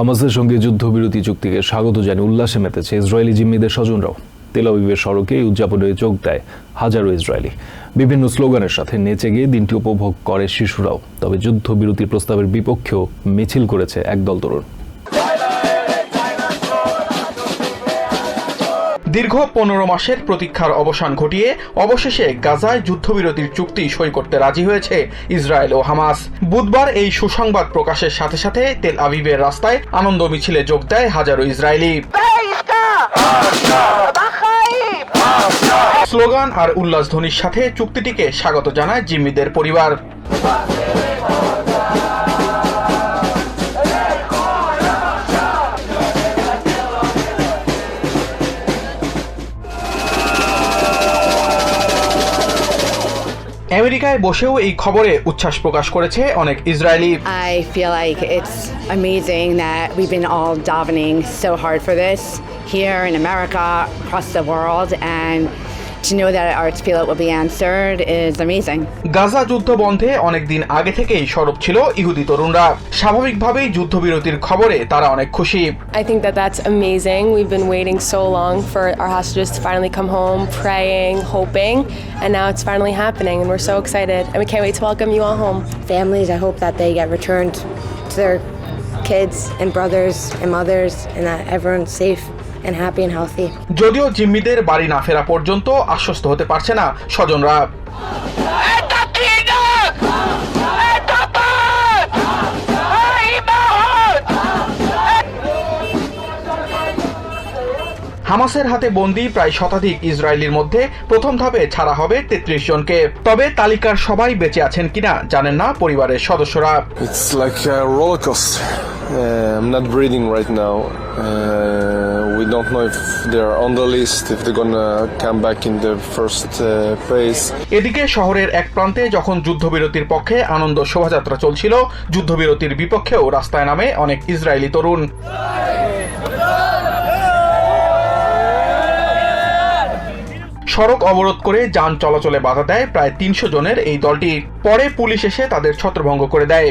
হামাসের সঙ্গে যুদ্ধবিরতি চুক্তিকে স্বাগত জানিয়ে উল্লাসে মেতেছে ইসরায়েলি জিম্মিদের স্বজনরাও। তেল আবিবের সড়কে এই উদযাপনে যোগ দেয় হাজারো ইসরায়েলি। বিভিন্ন স্লোগানের সাথে নেচে গিয়ে দিনটি উপভোগ করে শিশুরাও। তবে যুদ্ধবিরতির প্রস্তাবের বিপক্ষেও মিছিল করেছে একদল তরুণ। দীর্ঘ পনেরো মাসের প্রতীক্ষার অবসান ঘটিয়ে অবশেষে গাজায় যুদ্ধবিরতির চুক্তি সই করতে রাজি হয়েছে ইসরায়েল ও হামাস। বুধবার এই সুসংবাদ প্রকাশের সাথে সাথে তেল আবিবের রাস্তায় আনন্দ মিছিলে যোগ দেয় হাজারো ইসরায়েলি। স্লোগান আর উল্লাস ধ্বনির সাথে চুক্তিটিকে স্বাগত জানায় জিম্মিদের পরিবার। আমেরিকায় বসেও এই খবরে উচ্ছ্বাস প্রকাশ করেছে অনেক Israeli I feel like it's amazing that we've been all davening so hard for this here in America, across the world, and to know that our tefillah will be answered is amazing. Gaza যুদ্ধ বন্ধে অনেকদিন আগে থেকেই সরব ছিল ইহুদি তরুণরা স্বাভাবিকভাবেই যুদ্ধবিরতির খবরে তারা অনেক খুশি I think that that's amazing. We've been waiting so long for our hostages to finally come home, praying, hoping, and now it's finally happening, and we're so excited. And we can't wait to welcome you all home. families, I hope that they get returned to their kids and brothers and mothers and that everyone's safe and happy and healthy. যদিও জিম্মিদের বাড়ি না ফেরা পর্যন্ত আশ্বস্ত হতে পারছে না স্বজনরা হামাসের হাতে বন্দী প্রায় শতাধিক ইসরায়েলির মধ্যে প্রথম ধাপে ছাড়া হবে তেত্রিশ জনকে তবে তালিকার সবাই বেঁচে আছেন কিনা জানেন না পরিবারের সদস্যরা It's like a roller coaster. Uh, we don't know if they're on the list, if they're gonna come back in the first uh, এদিকে শহরের এক প্রান্তে যখন যুদ্ধবিরতির পক্ষে আনন্দ শোভাযাত্রা চলছিল যুদ্ধবিরতির বিপক্ষেও রাস্তায় নামে অনেক ইসরায়েলি তরুণ। সড়ক অবরোধ করে যান চলাচলে বাধা দেয় প্রায় তিনশো জনের এই দলটি। পরে পুলিশ এসে তাদের ছত্রভঙ্গ করে দেয়।